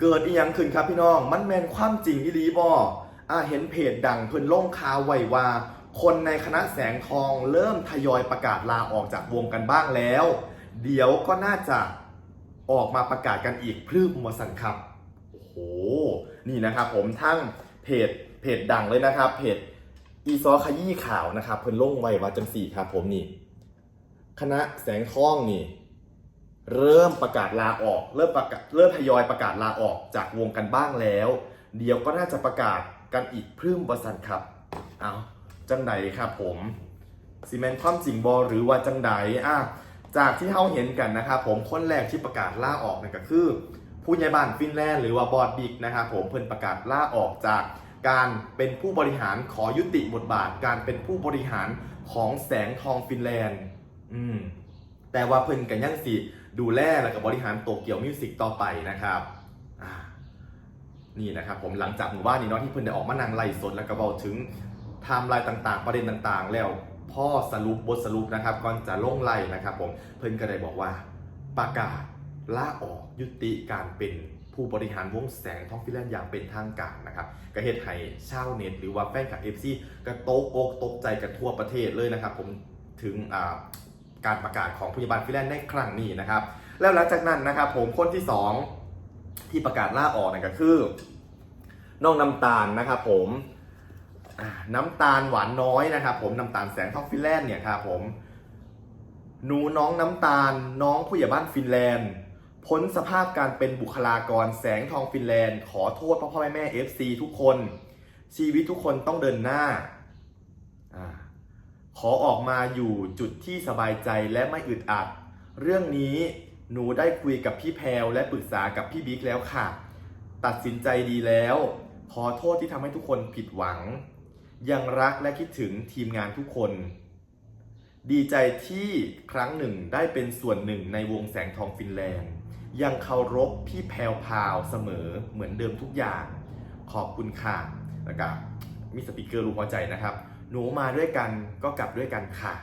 เกิดอีหยังขึ้นครับพี่น้อง มันแมนความจริงอีหลีบออ่าเห็นเพจดังเพิ่นล่งข่าวไวว่า คนในคณะแสงทองเริ่มทยอยประกาศลาออกจากวงกันบ้างแล้ว เดี๋ยวก็น่าจะออกมาประกาศกันอีกพรึบมสันครับ โอ้โห นี่นะครับผมทั้งเพจเพจดังเลยนะครับ เพจอีซอขยี้ข่าวนะครับ เพิ่นล่งไว้ว่าจังสี่ครับผมนี่ คณะแสงทองนี่ เริ่มประกาศลาออก เริ่มประกาศเริ่มทยอยประกาศลาออกจากวงกันบ้างแล้ว เดี๋ยวก็น่าจะประกาศกันอีกพรึ่มบสันครับ เอาจังใดครับผมซีเมนความจริงบอหรือว่าจังใดอะจากที่เราเห็นกันนะครับผมคนแรกที่ประกาศลาออกนั่นก็คือ ผู้ใหญ่บ้านฟินแลนด์หรือว่าบอดบิ๊กนะครับผมเพิ่นประกาศลาออกจากการเป็นผู้บริหารขอยุติบทบาท การเป็นผู้บริหารของแสงทองฟินแลนด์ อืม แต่ว่าเพิ่นกันยังสิดูแลแล้วก็บริหารโตเกียวมิวสิกต่อไปนะครับนี่นะครับผมหลังจากหมู่บ้านนี้เนาะที่เพิ่นได้ออกมานางไล่สดแล้วก็เบาถึงไทม์ไลน์ต่างๆ ประเด็นต่างๆ แล้วพ่อสรุปบทสรุปนะครับก่อนจะลงไล่นะครับ ผมเพิ่นก็ได้บอกว่าประกาศลาออกยุติการเป็นผู้บริหารวงแสงท้องฟิลแลนด์อย่างเป็นทางการนะครับก็เหตุให้ชาวเน็ตหรือว่าแฟนคลับเอฟซีก็ตกอกตกใจกันทั่วประเทศเลยนะครับ ผมถึงอ่า การประกาศของผู้ใหญ่บ้านฟินแลนด์ในครั้งนี้นะครับ แล้วหลังจากนั้นนะครับผมคนที่สองที่ประกาศล่าออกนั่นก็คือน้องน้ำตาลนะครับผมน้ำตาลหวานน้อยนะครับผมน้ำตาลแสงทองฟินแลนด์เนี่ยครับผมหนูน้องน้ำตาลน้องผู้ใหญ่บ้านฟินแลนด์พ้นสภาพการเป็นบุคลากรแสงทองฟินแลนด์ ขอโทษพ่อพ่อแม่แม่ FC ทุกคน ชีวิตทุกคนต้องเดินหน้า ขอออกมาอยู่จุดที่สบายใจและไม่อึดอัด เรื่องนี้หนูได้คุยกับพี่แพลวและปรึกษากับพี่บิ๊กแล้วค่ะ ตัดสินใจดีแล้ว ขอโทษที่ทำให้ทุกคนผิดหวัง ยังรักและคิดถึงทีมงานทุกคน ดีใจที่ครั้งหนึ่งได้เป็นส่วนหนึ่งในวงแสงทองฟินแลนด์ ยังเคารพพี่แพลวพาวเสมอเหมือนเดิมทุกอย่าง ขอบคุณค่ะแล้วก็มีสติกเกอร์รูปหัวใจนะครับ หนูมาด้วยกันก็กลับด้วยกันค่ะ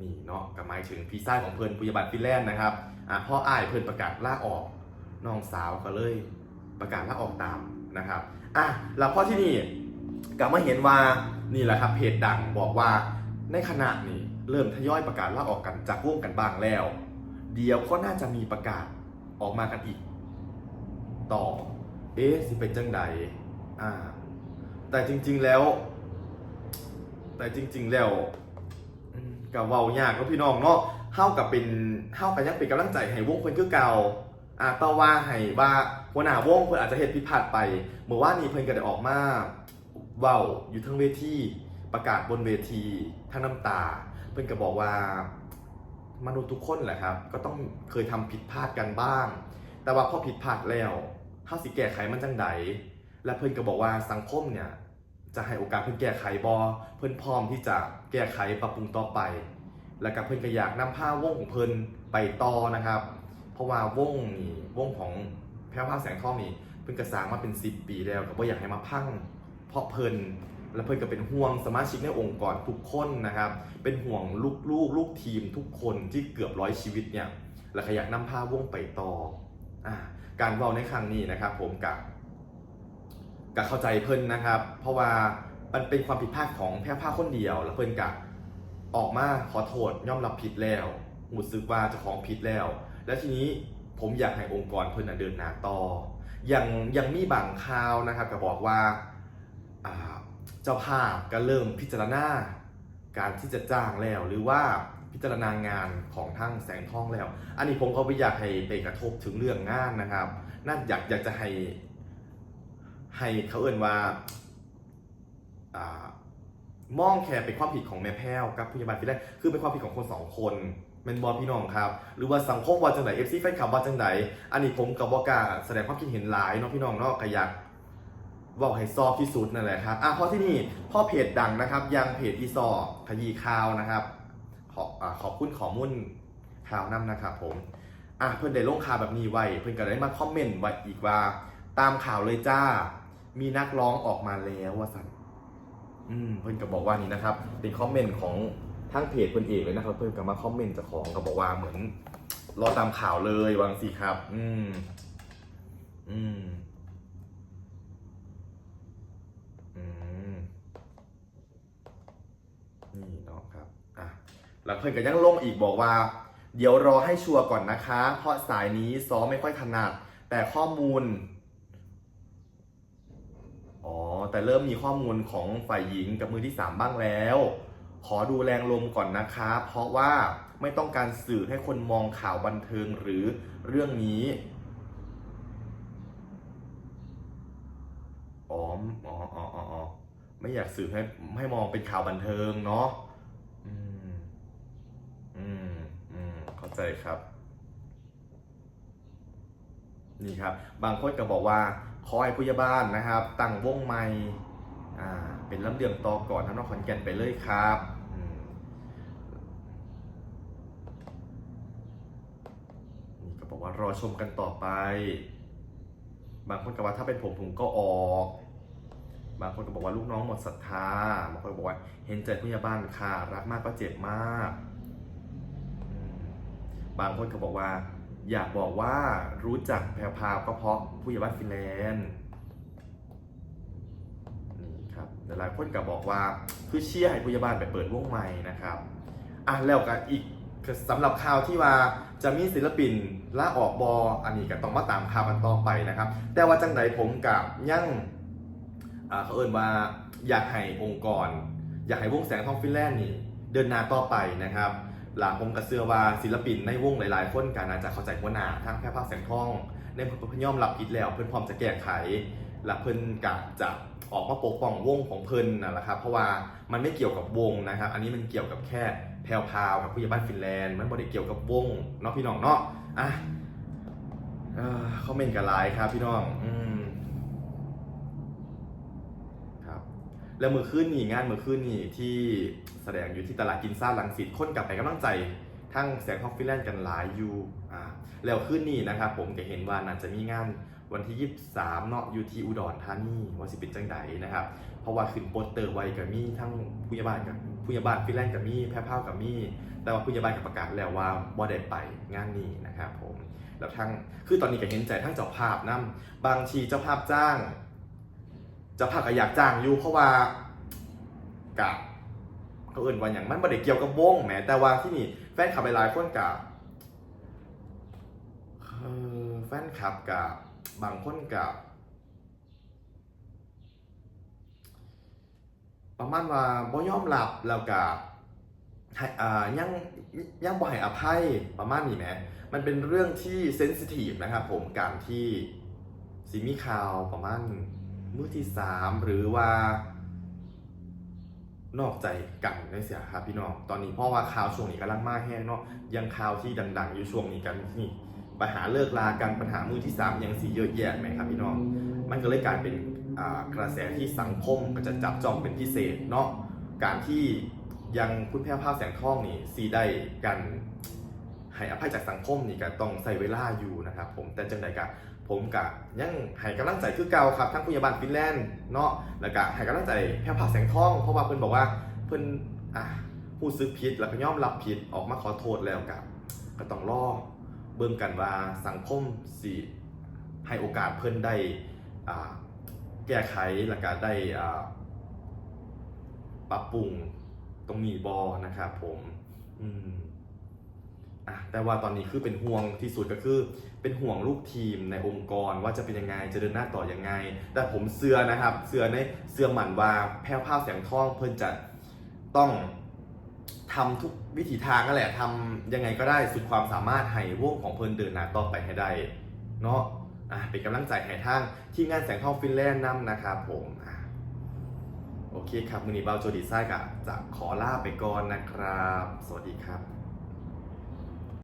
นี่เนาะก็หมายถึงพี่ชายของเพิ่นปุยบัตรฟินแลนด์นะครับอะพ่ออ้ายเพิ่นประกาศลาออกน้องสาวก็เลยประกาศลาออกตามนะครับอะแล้วพอที่นี่ก็มาเห็นว่านี่แหละครับเพจดังบอกว่าในขณะนี้เริ่มทยอยประกาศลาออกกันจากวงกันบ้างแล้ว เดี๋ยวก็น่าจะมีประกาศออกมากันอีก ต่อ เอ๊ะสิเป็นจังใดอ่าแต่จริงๆแล้ว แต่จริง ๆ แล้วอืมกับเว้ายากเนาะพี่น้องเนาะเฮากับเป็นเฮากับยังเป็นกำลังใจให้วงเพิ่นคือเก่าอ่าต่อว่าให้ว่าหัวหน้าวงเพิ่นอาจจะเฮ็ดผิดพลาดไปเมื่อวานนี้เพิ่นก็ได้ออกมาเว้าอยู่เทั้งเวทีประกาศบนเวทีทั้งน้ำตา เพิ่นก็บอกว่ามนุษย์ทุกคนแหละครับ ก็ต้องเคยทำผิดพลาดกันบ้าง แต่ว่าพอผิดพลาดแล้วเฮาสิแก้ไขมันจังใดและเพิ่นก็บอกว่าสังคมเนี่ย จะให้โอกาสเพิ่อนแก้ไขบอเพิ่อนพร้อมที่จะแก้ไขปรับปรุงต่อไป แล้วก็เพิ่อนก็อยากนำผ้าวงของเพิ่อนไปต่อนะครับ เพราะว่าวงนี่วงของแพรวพราแสงทองนี่เพิ่อนก็สางมาเป็น 10 ปีแล้วก็บ่อยากให้มาพัง เพราะเพิ่อนและเพิ่อนก็เป็นห่วงสมาชิกในองค์กรทุกคนนะครับ เป็นห่วงลูกลูกลูกทีมทุกคนที่เกือบร้อยชีวิตเนี่ยแล้วก็อยากนำผ้าวงไปต่ออการเว้าในครั้งนี้นะครับ ผมกับ ก็เข้าใจเพิ่นนะครับ เพราะว่ามันเป็นความผิดพลาดของแพร่ผ้าคนเดียว แล้วเพิ่นกะออกมาขอโทษยอมรับผิดแล้วหูซึกว่าเจ้าของผิดแล้ว แล้วทีนี้ผมอยากให้องค์กรเพิ่นเดินหน้าต่ออยังยังมีบางข่าวนะครับก็บอกว่าอ่าเจ้าภาพก็เริ่มพิจารณาการที่จะจ้างแล้วหรือว่าพิจารณางานของทั้งแสงทองแล้ว อันนี้ผมก็ไม่อยากให้ไปกระทบถึงเรื่องงานนะครับน่าอยากอยากจะให้ ให้เขาเอ่นว่ามองแค่เป็นความผิดของแม่แพ้วกับพยาบาลที่แรกคือเป็นความผิดของคนสองคนเป็นบอพี่น้องครับ หรือว่าสังคมว่าจังไหนเอฟซีแฟนคลับว่าจังไหนอันนี้ผมกับบอกาแสดงความคิดเห็นหลายเนาะพี่น้องเนาะก็อยากบอกให้ซอฟที่สุดนั่นแหละครับอะพราะที่นี่พ่อเพจดังนะครับ ยังเพจอีซอขยีข่าวนะครับ ขออขอบคุณขอมูลข่าวนํนะครับผมอะเพื่อนได้ลงข่าวแบบนี้ไว้ เพื่อนก็ได้มาคอมเมนต์ไว้อีกว่า ตามข่าวเลยจ้า มีนักร้องออกมาแล้วว่าสันอืมเพื่อนก็บบอกว่านี่นะครับเป็นคอมเมนต์ของทั้งเพจเพื่อนเอกเลยนะครับ เพื่อนก็มาคอมเมนต์จากของก็บอกว่าเหมือน รอตามข่าวเลยวางสิครับ อืม อืมนี่เนาะครับอะแล้วเพื่อนก็ยังลงอีกบอกว่า เดี๋ยวรอให้ชัวร์ก่อนนะคะ เพราะสายนี้ซ้อมไม่ค่อยถนัด แต่ข้อมูล แต่เริ่มมีข้อมูลของฝ่ายหญิงกับมือที่ 3 บ้างแล้ว ขอดูแรงลมก่อนนะคะ เพราะว่าไม่ต้องการสื่อให้คนมองข่าวบันเทิงหรือเรื่องนี้อ๋ออ๋ออ๋ออ๋อไม่อยากสื่อให้ให้มองเป็นข่าวบันเทิงเนาะอืม อืม อืม เข้าใจครับ นี่ครับ บางคนก็บอกว่า ขอให้ผู้ใหญ่บ้านนะครับ ตั้งวงใหม่เป็นลำเดืองต่อก่อนทั้งนอกขอนแก่นไปเลยครับนี่ก็บอกว่ารอชมกันต่อไป บางคนก็ว่าถ้าเป็นผมผมก็ออก บางคนก็บอกว่าลูกน้องหมดศรัทธาบางคนบอกว่าเห็นใจผู้ใหญ่บ้านค่ะ รักมากก็เจ็บมาก บางคนก็บอกว่า อยากบอกว่ารู้จักแพรวพาวก็เพราะผู้ใหญ่บ้านฟินแลนด์นี่ครับแต่หลายคนก็บอกว่าคือเชียร์ให้ผู้ใหญ่บ้านไปเปิดวงใหม่นะครับอะแล้วก็อีกสำหรับข่าวที่ว่าจะมีศิลปินลาออกบออันนี้ก็ต้องมาตามข่าวกันต่อไปนะครับ แต่ว่าจังใดผมกับยั่งเขาเอ่นว่าอยากให้องค์กร อยากให้วงแสงทองฟินแลนด์นี่เดินหน้าต่อไปนะครับ หลังผมกระเสือว่าศิลปินในวงหลายๆ คนกันอาจจะเข้าใจหัวหน้าทางแพร่ภาคแสงทองในเพิ่นย่อมรับผิดแล้ว เพิ่นพร้อมจะแก้ไข และเพิ่นกะจะออกมาปกป้องวงของเพิ่นนั่นแหละครับเพราะว่ามันไม่เกี่ยวกับวงนะครับ อันนี้มันเกี่ยวกับแค่แพรวพาวกับผู้ใหญ่บ้านฟินแลนด์มันบ่ได้เกี่ยวกับวงเนาะพี่น้องเนาะอะเอ่อคอมเมนต์กันหลายครับพี่น้องอืมครับ แล้วมือคืนนี่งานมือคืนนี่ที่แสดงอยู่ที่ตลาดกินซ่าลังสิตคนกลับไปกำลังใจทั้งแสงทองฟิแลนด์กันหลายอยู่อ่าแล้วคืนนี้นะครับผมก็เห็นว่าน่าจะมีงานวันที่ 23 เนาะอยู่ที่อุดรธานีว่าสิเป็นจังไดนะครับ เพราะว่าขึ้นโปสเตอร์ไว้กับมีทั้งผู้ใหญ่บ้านกับผู้ใหญ่บ้านฟิแลนด์กับมีแพร่ภากับมีแต่ว่าผู้ใหญ่บ้านกับประกาศแล้วว่าบ่ได้ไปงานนี้นะครับผมแล้วทั้งคือตอนนี้ก็เห็นใจทั้งเจ้าภาพนํบางทีเจ้าภาพจ้าง จ้าภาก็อยากจ้างอยู่เพราะว่ากับเขาเอื่นว่าอย่างมันบ่ได้เกี่ยวกับวงแหมแต่ว่าที่นี่แฟนคลับหลายๆคนกับแฟนคลับกับบางคนกับประมาณว่าบ่ยอมรับแล้วก็ให้อ่ายังยังบ่ให้อภัยประมาณนี้แหมมันเป็นเรื่องที่เซนซิทีฟนะครับผมการที่สิมีข่าวประมาณ มือที่สามหรือว่านอกใจกันได้เสียครับพี่น้อง ตอนนี้เพราะว่าข่าวช่วงนี้กำลังมาแห้งเนาะ ยังข่าวที่ดัง ๆ อยู่ช่วงนี้กันนี่ปัญหาเลิกลากันปัญหามือที่สามยังสีเยอะแยะไหมครับพี่น้อง มันก็เลยกลายเป็นกระแสที่สังคมก็จะจับจ้องเป็นพิเศษเนาะ การที่ยังคุณแพร่ภาพแสงทองนี่สีได้กันให้อภัยจากสังคมนี่ก็ต้องใส่เวลาอยู่นะครับผมแต่จังใดกะ ผมกะยังให้กำลังใจคือเก่าครับทั้งผู้ใหญ่บ้านฟินแลนด์เนาะแล้วก็ให้กำลังใจแพร่ภาพแสงทอง เพราะว่าเพิ่นบอกว่าเพิ่นอะผู้ซึกผิดแล้วก็ยอมรับผิดออกมาขอโทษแล้วกับก็ต้องรอเบิ่งกันว่าสังคมสิให้โอกาสเพิ่นได้อ่าแก้ไขและการได้อ่าปรับปรุงตรงนี้บอนะครับผม อืม อะแต่ว่าตอนนี้คือเป็นห่วงที่สุดก็คือเป็นห่วงลูกทีมในองค์กรว่าจะเป็นยังไงจะเดินหน้าต่อยังไง แต่ผมเสือนะครับเสือในเสือหมั่นว่าแพ้วผ้าแสงทองเพิ่นจะต้องทำทุกวิถีทางนั่นแหละทำยังไงก็ได้สุดความสามารถให้วงของเพิ่นเดินหน้าต่อไปให้ได้เนาะอะเป็นกำลังใจให้ทางที่งานแสงทองฟินแลนด์นำนะครับผมอะโอเคครับมือนี้เบาโจดีไซน์กะจะขอลาไปก่อนนะครับ สวัสดีครับ